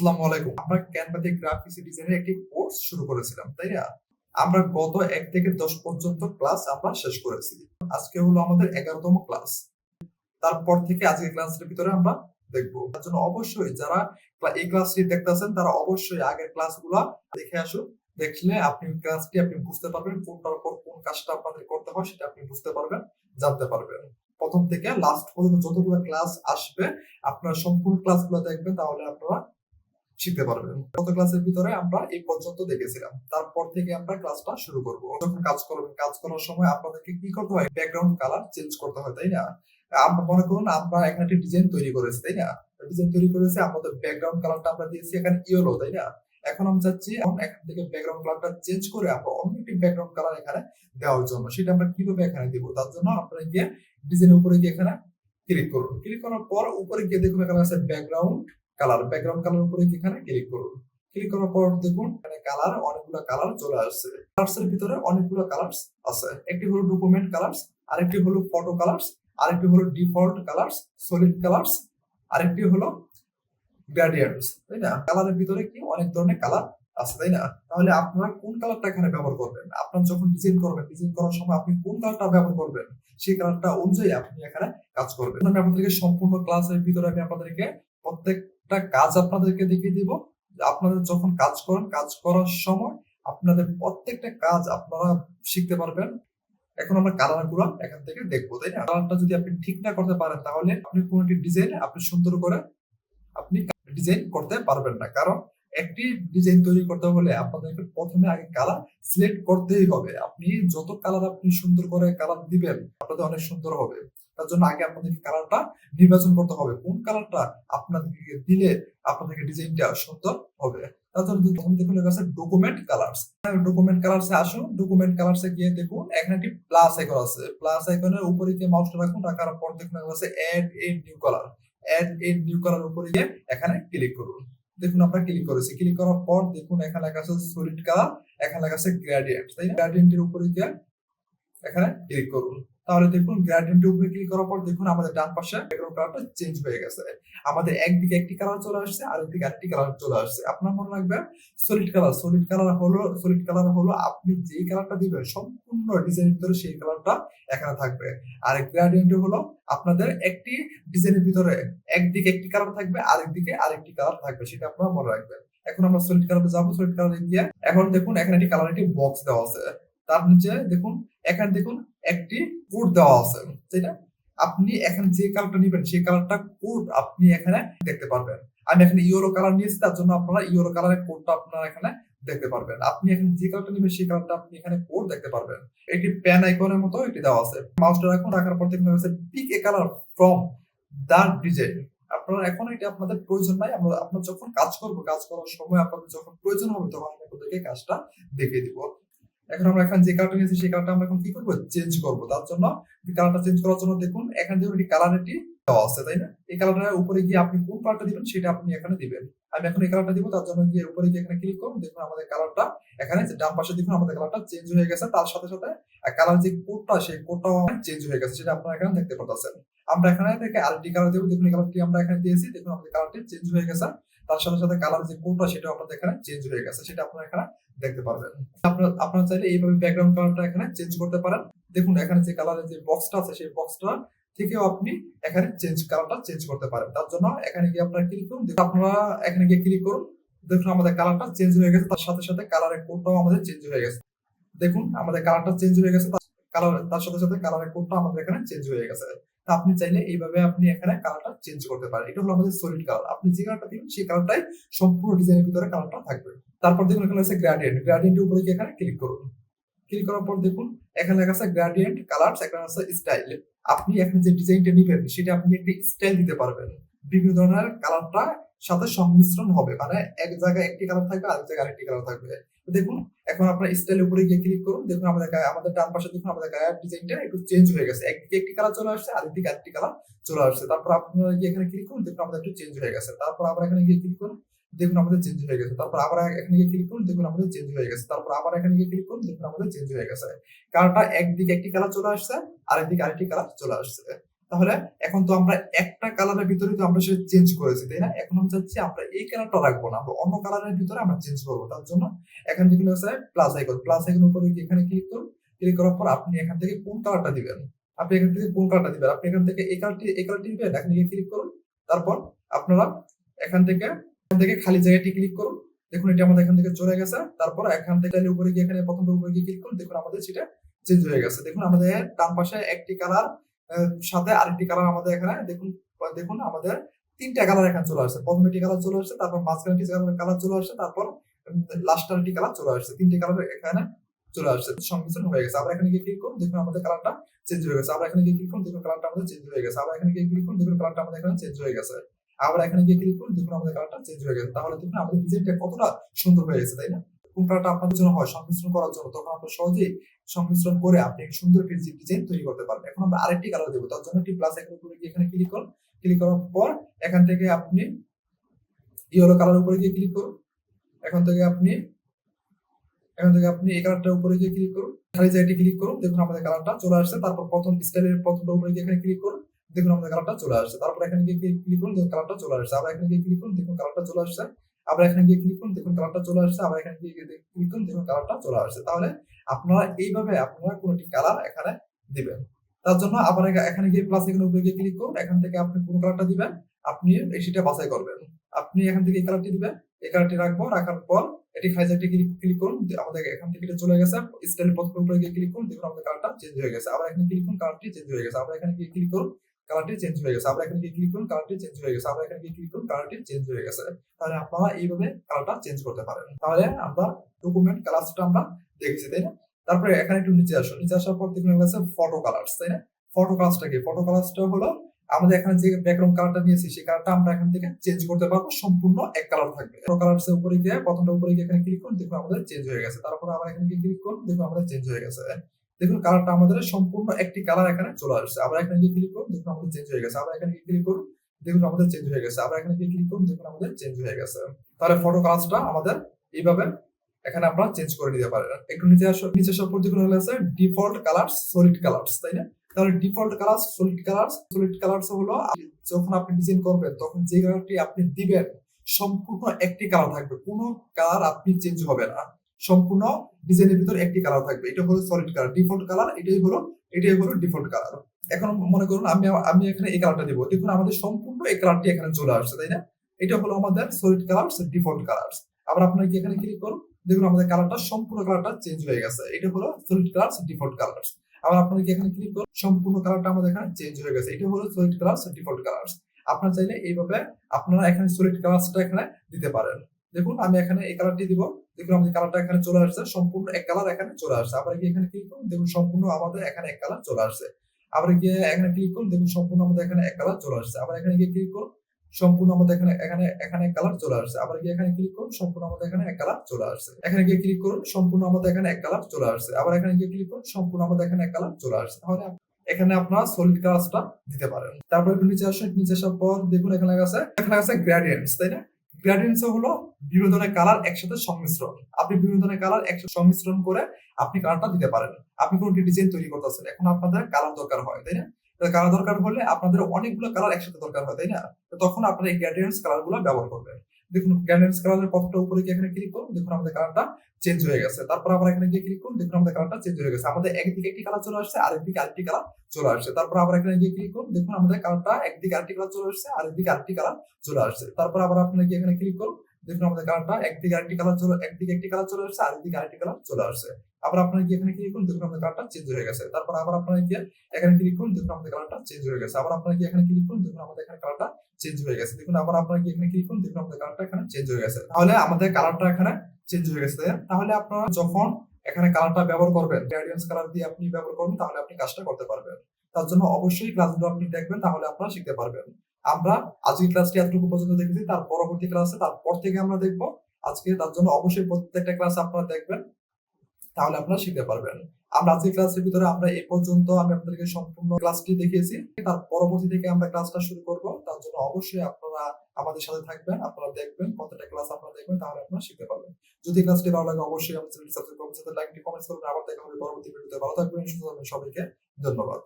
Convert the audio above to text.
আসসালামু আলাইকুম। আমরা ক্যানভাতে গ্রাফিক্স ডিজাইনের একটি কোর্স শুরু করেছিলাম, তাই না? আমরা গত এক থেকে দশ পর্যন্ত ক্লাস আমরা শেষ করেছি। আজকে হলো আমাদের এগারোতম ক্লাস তারপর থেকে আজকের ক্লাসের ভিতরে আমরা দেখব। তার জন্য অবশ্যই যারা এই ক্লাসটি দেখতেছেন, তারা অবশ্যই আগের ক্লাসগুলো দেখে আসুন। দেখলে আপনি ক্লাসটি আপনি বুঝতে পারবেন কোনটার পর কোন কাজটা আপনাদের করতে হয়, সেটা আপনি বুঝতে পারবেন, জানতে পারবেন। প্রথম থেকে লাস্ট পর্যন্ত যতগুলো ক্লাস আসবে, আপনারা সম্পূর্ণ ক্লাসগুলো দেখবেন, তাহলে আপনারা শিখতে পারবেন। গত ক্লাসের ভিতরে আমরা এই পর্যন্ত দেখেছিলাম। তারপর থেকে আমরা ক্লাসটা শুরু করব। যখন কাজ করবেন কাজ করার সময় আপনাদেরকে কি করতে হয়? ব্যাকগ্রাউন্ড কালার চেঞ্জ করতে হয়, তাই না? আমরা মনে করুন আমরা এখানে একটা ডিজাইন তৈরি করেছি, তাই না? ডিজাইন তৈরি করেছি, আমাদের ব্যাকগ্রাউন্ড কালারটা আমরা দিয়েছি, এখানে ইয়েলো তাই না? এখন আমি চাচ্ছি এখন থেকে ব্যাকগ্রাউন্ড কালারটা চেঞ্জ করে আমরা অন্য একটি ব্যাকগ্রাউন্ড কালার এখানে দেওয়ার জন্য। সেটা আমরা কীভাবে এখানে দিব? তার জন্য আপনারা গিয়ে ডিজাইনের উপরে গিয়ে এখানে ক্লিক করুন। ক্লিক করার পর উপরে গিয়ে দেখুন এখানে আছে ব্যাকগ্রাউন্ড কালার ব্যাকগ্রাউন্ড কালার উপরে এখানে ক্লিক করুন। ক্লিক করার পর দেখুন, এখানে কালার অনেকগুলো কালার চলে আসছে। কালার্স এর ভিতরে অনেকগুলো কালার্স আছে। একটি হলো ডকুমেন্ট কালার্স আরেকটি হলো ফটো কালার্স আরেকটি হলো ডিফল্ট কালার্স সলিড কালার্স আরেকটি হলো গ্রেডিয়েন্টস তাই না? কালারের ভিতরে কি অনেক ধরনের কালার আছে, তাই না? তাহলে আপনারা কোন কালারটা এখানে ব্যবহার করবেন? আপনার যখন ডিজাইন করবেন ডিজাইন করার সময় আপনি কোন কালারটা ব্যবহার করবেন? সেই কালারটা অনুযায়ী আপনি এখানে কাজ করবেন। আমি আপনাদেরকে সম্পূর্ণ ক্লাসের ভিতরে আমি আপনাদেরকে প্রত্যেকটা কাজ আপনাদেরকে দেখিয়ে দিব। আপনাদের যখন কাজ করেন, কাজ করার সময় আপনাদের প্রত্যেকটা কাজ আপনারা শিখতে পারবেন। এখন আমরা কালারগুলো এখান থেকে দেখব, তাই না? কালারটা যদি আপনি ঠিক না করতে পারেন, তাহলে আপনি কোনো একটি ডিজাইন আপনি সুন্দর করে আপনি ডিজাইন করতে পারবেন না। কারণ একটি ডিজাইন তৈরি করতে হলে আপনাদেরকে প্রথমে আগে কালার সিলেক্ট করতেই হবে। আপনি যত কালার আপনি সুন্দর করে কালার দিবেন, আপনাদের অনেক সুন্দর হবে। তার জন্য আগে আপনাদেরকে কালারটা নির্বাচন করতে হবে। কোন কালারটা আপনাদেরকে দিলে আপনাদেরকে ডিজাইনটা সুন্দর হবে? জন্য প্রথম দেখুন লেখা আছে ডকুমেন্ট কালার্স ডকুমেন্ট কালার্সে আসুন। ডকুমেন্ট কালার্সে গিয়ে দেখুন, এখানে একটি প্লাস আইকন আছে। প্লাস আইকনের উপরে গিয়ে মাউসটা রাখুন, রাখার পর দেখুন লেখা আছে add a new colour add a new colour উপরে গিয়ে এখানে ক্লিক করুন। দেখুন আমরা ক্লিক করেছি। ক্লিক করার পর দেখুন এখানে লেখা আছে সলিড কালার এখানে লেখা আছে গ্রেডিয়েন্ট তাই না? গ্রেডিয়েন্টের উপরে গিয়ে এখানে ক্লিক করুন। তাহলে দেখুন গ্রেডিয়েন্টের উপরে ক্লিক করার পর দেখুন আমাদের ডান পাশে ব্যাকগ্রাউন্ড কালারটা চেঞ্জ হয়ে গেছে। আমাদের একদিকে একটি কালার চলে আসছে আর একদিকে আরেকটি কালার চলে আসছে। আপনার মনে রাখবে সলিড কালার সলিড কালার হলো সলিড কালার হলো আপনি যেই কালারটা দিবেন, সম্পূর্ণ ডিজাইনের ভিতরে সেই কালারটা এখানে থাকবে। আর গ্রেডিয়েন্ট হলো আপনাদের একটি ডিজাইনের ভিতরে একদিকে একটি কালার থাকবে, আরেকদিকে আরেকটি কালার থাকবে, সেটা আপনারা মনে রাখবেন। এখন আমরা সলিড কালারে যাব সলিড কালারে গিয়ে। এখন দেখুন, এখানে একটি কালার একটি বক্স দেওয়া আছে। তার নিচে দেখুন, এখানে দেখুন একটি কোড দেওয়া আছে। যেটা আপনি এখানে যে কালারটা নেবেন, সেই কালারটা কোড আপনি এখানে দেখতে পারবেন। আমি এখানে ইউরো কালার নিয়েছি, তার জন্য আপনারা ইউরো কালারের কোডটা আপনারা এখানে দেখতে পারবেন। আপনি এখানে যে কালারটা নেবেন, সেই কালারটা আপনি এখানে কোড দেখতে পারবেন। একটি প্যান আইকনের মতো এটি দেওয়া আছে। মাউসটা রাখুন, রাখার পর দেখুন হচ্ছে pick a colour from the design আপনারা এখন এটা আপনাদের প্রয়োজন নাই, আমরা আপনার যখন কাজ করব, কাজ করার সময় আপনাদের যখন প্রয়োজন হবে, তখন আমি আপনাদেরকে কাজটা দেখিয়ে দিব। এখন আমরা এখন যে কালারটা নিয়েছি, সেই কালারটা আমরা এখন কি করব? চেঞ্জ করব। তার জন্য কালারটা চেঞ্জ করার জন্য দেখুন, এখানে একটি কালার এটি দেওয়া আছে, তাই না? এই কালারটার উপরে গিয়ে আপনি কোন কালারটা দিবেন, সেটা আপনি এখানে দিবেন। আমি এখন এই কালারটা দিব, তার জন্য গিয়ে উপরে গিয়ে এখানে ক্লিক করুন, দেখুন আমাদের কালারটা এখানে যে ডান পাশে দেখুন আমাদের কালারটা চেঞ্জ হয়ে গেছে। তার সাথে সাথে কালার যে কোডটা সেই কোডটাও চেঞ্জ হয়ে গেছে, সেটা আপনারা এখানে দেখতে পাচ্ছেন আমরা এখানে থেকে আরেকটি কালার দেবো, দেখুন এই কালারটি আমরা এখানে দিয়েছি, দেখুন আমাদের কালারটি চেঞ্জ হয়ে গেছে। তার সাথে সাথে কালার যে কোডটা সেটা আপনাদের এখানে চেঞ্জ হয়ে গেছে, সেটা আপনারা এখানে দেখতে পারবেন। আপনারা আপনারা চাইলে এইভাবে ব্যাকগ্রাউন্ড কালারটা এখানে চেঞ্জ করতে পারেন। দেখুন, এখানে যে কালারের যে বক্সটা আছে, সেই বক্সটা থেকেও আপনি এখানে চেঞ্জ কালারটা চেঞ্জ করতে পারেন। তার জন্য এখানে গিয়ে আপনারা ক্লিক করুন আপনারা এখানে গিয়ে ক্লিক করুন, দেখুন আমাদের কালারটা চেঞ্জ হয়ে গেছে, তার সাথে সাথে কালারের কোডটাও আমাদের চেঞ্জ হয়ে গেছে। দেখুন, আমাদের কালারটা চেঞ্জ হয়ে গেছে কালার তার সাথে সাথে কালারের কোডটা আমাদের এখানে চেঞ্জ হয়ে গেছে। আপনি চাইলে এইভাবে আপনি এখানে কালারটা চেঞ্জ করতে পারেন। এটা হলো আমাদের সলিড কালার আপনি যে কালারটা দিবেন, সেই কালারটাই সম্পূর্ণ ডিজাইনের ভিতরে কালারটা থাকবে। তারপর দেখুন, এখানে আছে গ্রেডিয়েন্ট গ্রেডিয়েন্টের উপরে গিয়ে এখানে ক্লিক করুন। ক্লিক করার পর দেখুন, এখানে লেখা আছে গ্রেডিয়েন্ট কালার এখানে আছে স্টাইল আপনি এখানে যে ডিজাইনটা নিবেন, সেটা আপনি একটি স্টাইল দিতে পারবেন। বিভিন্ন ধরনের কালারটা সাথে সংমিশ্রণ হবে। মানে এক জায়গায় একটি কালার থাকবে, আরেক জায়গায় আরেকটি কালার থাকবে। দেখুন এখন আপনার স্টাইলের উপরে গিয়ে ক্লিক করুন, দেখুন আমাদের আমাদের ডান পাশে দেখুন আমাদের গায়ের ডিজাইনটা একটু চেঞ্জ হয়ে গেছে। একদিকে একটি কালার চলে আসছে আরেকদিকে আরেকটি কালার চলে আসছে। তারপর আপনারা গিয়ে এখানে ক্লিক করুন, দেখুন আমাদের একটু চেঞ্জ হয়ে গেছে। তারপর আবার এখানে গিয়ে ক্লিক করুন, দেখুন আমাদের চেঞ্জ হয়ে গেছে। তারপর আবার এখানে গিয়ে ক্লিক করুন, দেখুন আমাদের চেঞ্জ হয়ে গেছে। তারপর আবার এখানে গিয়ে ক্লিক করুন, দেখুন আমাদের চেঞ্জ হয়ে গেছে। কালারটা একদিকে একটি কালার চলে আসছে, আরেকদিকে আরেকটি কালার চলে আসছে। তাহলে এখন তো আমরা একটা কালারের ভিতরে তো আমরা সেটা চেঞ্জ করেছি, তাই না? এখন আমি চাচ্ছি আমরা এই কালারটা রাখব না, আমরা অন্য কালারের ভিতরে আমরা চেঞ্জ করব, তার জন্য এখান থেকে হচ্ছে প্লাস আইকন প্লাস আইকন উপরে এখানে ক্লিক করুন ক্লিক করার পর আপনি এখান থেকে কোন কালারটা দিবেন? আপনি এখান থেকে কোন কালারটা দিবেন? আপনি এখান থেকে এই কালারটি এই কালারটি দিবেন, এখানে গিয়ে ক্লিক করুন, তারপর আপনারা এখান থেকে এখান থেকে খালি জায়গাটি ক্লিক করুন, দেখুন এটা আমাদের এখান থেকে চলে গেছে, তারপর এখান থেকে উপরে গিয়ে এখানে প্রথম উপরে গিয়ে ক্লিক করুন, দেখুন আমাদের সেটা চেঞ্জ হয়ে গেছে, দেখুন আমাদের ডান পাশে একটি কালার সাথে আরেকটি কালার আমাদের এখানে, দেখুন দেখুন, আমাদের তিনটা কালার এখানে চলে আসছে। প্রথম একটি কালার চলে আসছে, তারপর মাঝখানে একটি কালার চলে আসছে, তারপর লাস্টার একটি কালার চলে আসছে। তিনটি কালার এখানে চলে আসছে, সংমিশ্রণ হয়ে গেছে। আবার এখানে গিয়ে ক্লিক করুন, দেখুন আমাদের কালারটা চেঞ্জ হয়ে গেছে। আবার এখানে গিয়ে ক্লিক করুন, দেখুন কালারটা আমাদের চেঞ্জ হয়ে গেছে। আবার এখানে গিয়ে ক্লিক করুন, দেখুন কালারটা আমাদের এখানে চেঞ্জ হয়ে গেছে। আবার এখানে গিয়ে ক্লিক করুন, দেখুন আমাদের কালারটা চেঞ্জ হয়ে গেছে। তাহলে দেখুন আমাদের ডিজাইনটা কতটা সুন্দর হয়ে গেছে, তাই না? কোন কালারটা আপনাদের জন্য হয়? সংমিশ্রণ করার জন্য। তখন আমরা সহজেই সংমিশ্রণ করে আপনি সুন্দর একটি ডিজাইন তৈরি করতে পারবেন। এখন আমরা আরেকটি কালার দেবো। তার জন্য একটি প্লাস আইকন উপরে গিয়ে এখানে ক্লিক করুন। ক্লিক করার পর এখান থেকে আপনি ইয়েলো কালার উপরে গিয়ে ক্লিক করুন। এখন থেকে আপনি, এখান থেকে আপনি এই কালারটার উপরে গিয়ে ক্লিক করুন। খালি জায়গাটি ক্লিক করুন। দেখুন আমাদের কালারটা চলে আসছে। তারপর প্রথম স্টাইলের প্রথমটা উপরে গিয়ে এখানে ক্লিক করুন। দেখুন আমাদের কালারটা চলে আসছে। তারপর এখানে গিয়ে ক্লিক করুন। দেখুন কালারটা চলে আসছে। আবার এখানে গিয়ে ক্লিক করুন। দেখুন কালারটা চলে আসছে। আবার এখানে গিয়ে ক্লিক করুন, দেখুন কালারটা চলে আসছে, আবার এখানে গিয়ে ক্লিক করুন, দেখুন কালারটা চলে আসছে। তাহলে আপনারা এইভাবে আপনারা কোনটি কালার এখানে দিবেন। তার জন্য আবার এখানে গিয়ে প্লাস এখানে উপরে গিয়ে ক্লিক করুন, এখান থেকে আপনি কোন কালারটা দিবেন, আপনি এই সেটা বাছাই করবেন। আপনি এখান থেকে এই কালারটি দিবেন, এই কালারটি রাখব, রাখার পর এটি ফাইজারটি ক্লিক করুন আমাদের এখান থেকে এটা চলে গেছে স্টাইল প্রথম উপরে গিয়ে ক্লিক করুন, দেখুন আমাদের কালারটা চেঞ্জ হয়ে গেছে। আবার এখানে ক্লিক করুন কালারটি চেঞ্জ হয়ে গেছে। আবার এখানে গিয়ে ক্লিক করুন কালারটি চেঞ্জ হয়ে গেছে। আমরা এখানে ক্লিক করুন? কালারটি চেঞ্জ হয়ে গেছে। আমরা এখানে ক্লিক করুন? কালারটি চেঞ্জ হয়ে গেছে। তাহলে আপনারা এইভাবে কালারটা চেঞ্জ করতে পারেন। তাহলে আমরা ডকুমেন্ট কালারসটা আমরা দেখেছি, তাই না? তারপরে এখানে একটু নিচে আসো নিচে আসার পর দেখুন আছে ফটো কালার্স তাই না? ফটো কালার্সটা কি? ফটো কালার্সটা হলো আমাদের এখানে যে ব্যাকগ্রাউন্ড কালারটা নিয়েছি, সেই কালারটা আমরা এখান থেকে চেঞ্জ করতে পারব। সম্পূর্ণ এক কালার থাকবে। কালার্স এর উপরে গিয়ে প্রথমটা উপরে গিয়ে এখানে ক্লিক করুন, দেখুন আমাদের চেঞ্জ হয়ে গেছে। তারপর আবার এখানে ক্লিক করুন? দেখুন আমাদের চেঞ্জ হয়ে গেছে। দেখুন কালারটা আমাদের সম্পূর্ণ একটি কালার এখানে চলে আসছে। আবার এখানে গিয়ে ক্লিক করুন, দেখুন আমাদের চেঞ্জ হয়ে গেছে। আবার এখানে গিয়ে ক্লিক করুন, দেখুন আমাদের চেঞ্জ হয়ে গেছে। আবার এখানে গিয়ে ক্লিক করুন, দেখুন আমাদের চেঞ্জ হয়ে গেছে। তাহলে ফটো কালারসটা আমাদের এইভাবে এখানে আমরা চেঞ্জ করে নিতে পারেন। একটু নিচে আসো, নিচে সব দেখুন হলো আছে ডিফল্ট কালার্স সলিড কালার্স তাই না? তাহলে default colour solid colour solid colour হলো যখন আপনি ডিজাইন করবেন, তখন যে কালারটি আপনি দিবেন, সম্পূর্ণ একটি কালার থাকবে। কোনো কালার আপনি চেঞ্জ হবে না। সম্পূর্ণ ডিজাইনের ভিতর একটি কালার থাকবে। এটা হলো সলিড কালার ডিফল্ট কালার এটাই হলো এটাই হলো ডিফল্ট কালার এখন মনে করুন, আমি আমি এখানে এই কালারটা দিব। দেখুন, আমাদের সম্পূর্ণ এই কালারটি এখানে চলে আসছে, তাই না? এটা হলো আমাদের সলিড কালার ডিফল্ট কালার আবার আপনার কি এখানে ক্লিক করুন? দেখুন, আমাদের কালারটা সম্পূর্ণ কালারটা চেঞ্জ হয়ে গেছে। এটা হলো সলিড কালার ডিফল্ট কালার আবার আপনারা কি এখানে ক্লিক করুন? সম্পূর্ণ কালারটা আমাদের এখানে চেঞ্জ হয়ে গেছে। এটা হলো সলিড কালার ডিফল্ট কালার আপনারা চাইলে এইভাবে আপনারা এখানে সলিড কালারটা এখানে দিতে পারেন। দেখুন, আমি এখানে এই কালারটি দিব। দেখুন, আমাদের কালারটা এখানে চলে আসছে। সম্পূর্ণ এক কালার এখানে চলে আসছে। আবার গিয়ে এখানে ক্লিক করুন। দেখুন, সম্পূর্ণ আমাদের এখানে এক কালার চলে আসছে। আবার গিয়ে এখানে ক্লিক করুন। দেখুন, সম্পূর্ণ আমাদের এখানে এক কালার চলে আসছে। আবার এখানে গিয়ে ক্লিক করুন। সম্পূর্ণ আমাদের এখানে এখানে এখানে কালার চলে আসছে। আবার গিয়ে এখানে ক্লিক করুন। সম্পূর্ণ আমাদের এখানে এক কালার চলে আসছে। এখানে গিয়ে ক্লিক করুন। সম্পূর্ণ আমাদের এখানে এক কালার চলে আসছে। আবার এখানে গিয়ে ক্লিক করুন। সম্পূর্ণ আমাদের এখানে এক কালার চলে আসছে। তাহলে এখানে আপনারা সলিড কালারটা দিতে পারেন। তারপরে নিচে আসেন। নিচে আসার পর দেখুন, এখানে আছে এখানে আছে গ্রেডিয়েন্টস তাই না? গ্রেডিয়েন্টস হলো বিভিন্ন ধরনের কালার একসাথে সংমিশ্রণ। আপনি বিভিন্ন ধরনের কালার একসাথে সংমিশ্রণ করে আপনি কালারটা দিতে পারেন। আপনি কোনো ডিজাইন তৈরি করতেছেন? এখন আপনাদের কালার দরকার হয়, তাই না? কালার দরকার হলে আপনাদের অনেকগুলো কালার একসাথে দরকার হয়, তাই না? তখন আপনারা এই গ্রেডিয়েন্টস কালারগুলো ব্যবহার করবেন। দেখুন গ্রেডিয়েন্টস কালারের পথটা উপরে গিয়ে এখানে ক্লিক করুন, দেখুন আমাদের কালারটা চেঞ্জ হয়ে গেছে। তারপর আবার এখানে গিয়ে ক্লিক করুন, দেখুন আমাদের কালারটা চেঞ্জ হয়ে গেছে। আমাদের একদিকে একটি কালার চলে আসছে আরেকদিকে আরেকটি কালার চলে আসছে। তারপর আবার এখানে গিয়ে ক্লিক করুন, দেখুন আমাদের কালারটা একদিকে আরেকটি কালার চলে আসছে আরেকদিকে আরেকটি কালার চলে আসছে। তারপর আবার আপনি গিয়ে এখানে ক্লিক করুন, দেখুন আমাদের কালারটা একদিকে আরেকটি কালার চলে, একদিকে একটি কালার চলে আসছে আরেকদিকে আরেকটি কালার চলে আসছে। আবার আপনারা গিয়ে এখানে ক্লিক করুন, দেখুন আমাদের কালারটা চেঞ্জ হয়ে গেছে। তারপর আবার আপনারা গিয়ে এখানে ক্লিক করুন, দেখুন আমাদের কালারটা চেঞ্জ হয়ে গেছে। আবার আপনারা গিয়ে এখানে ক্লিক করুন, দেখুন আমাদের এখানে কালারটা চেঞ্জ হয়ে গেছে। দেখুন আবার আপনারা গিয়ে এখানে ক্লিক করুন, দেখুন আমাদের কালারটা এখানে চেঞ্জ হয়ে গেছে। তাহলে আমাদের কালারটা এখানে চেঞ্জ হয়ে গেছে। তাহলে আপনারা যখন এখানে কালারটা ব্যবহার করবেন গ্রেডিয়েন্টস কালার দিয়ে আপনি ব্যবহার করবেন, তাহলে আপনি কাজটা করতে পারবেন। তার জন্য অবশ্যই ক্লাসগুলো আপনি দেখবেন, তাহলে আপনারা শিখতে পারবেন। আমরা আজকের ক্লাসটি এতটুকু পর্যন্ত দেখেছি তার পরবর্তী ক্লাসে তারপর থেকে আমরা দেখব। আজকে তার জন্য অবশ্যই প্রত্যেকটা ক্লাস আপনারা দেখবেন। তাহলে আপনারা শিখতে পারবেন। আমরা আজকে ক্লাসের ভিতরে আমরা এ পর্যন্ত আমি আপনাদেরকে সম্পূর্ণ ক্লাসটি দেখিয়েছি। তার পরবর্তী থেকে আমরা ক্লাসটা শুরু করব। তার জন্য অবশ্যই আপনারা আমাদের সাথে থাকবেন, আপনারা দেখবেন কতটা ক্লাস আপনারা দেখবেন, তাহলে আপনারা শিখতে পারবেন। যদি ক্লাসটি ভালো লাগে, অবশ্যই আমাদের সাথে লাইকটি কমেন্ট করবেন। আবার দেখা হবে পরবর্তী ভিডিওতে ভালো থাকবেন, সুস্থ থাকবেন সবাইকে। ধন্যবাদ।